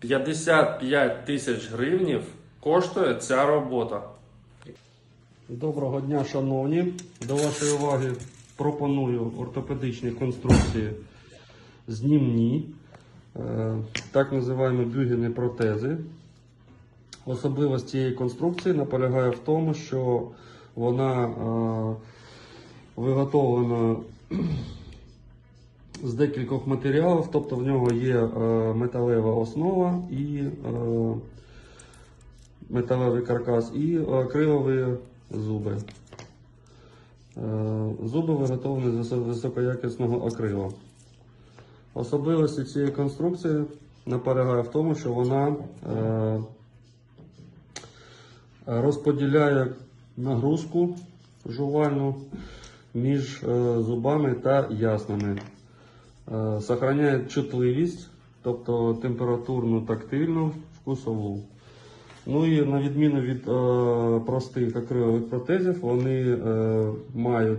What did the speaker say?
55 тисяч гривнів коштує ця робота. Доброго дня, шановні. До вашої уваги пропоную ортопедичні конструкції знімні, е, так називаємо бюгельні протези. Особливість цієї конструкції наполягає в тому, що вона е, виготовлена з декількох матеріалів, тобто в нього є е, металева основа і е, металевий каркас і акрилові зуби. Е, Зуби виготовлені з високоякісного акрила. Особливості цієї конструкції наполягає в тому, що вона розподіляє нагрузку жувальну між зубами та яснами. Е, Сохраняє чутливість, тобто температурну, тактильну, вкусову. Ну і на відміну від е, простих акрилових протезів, вони е, мають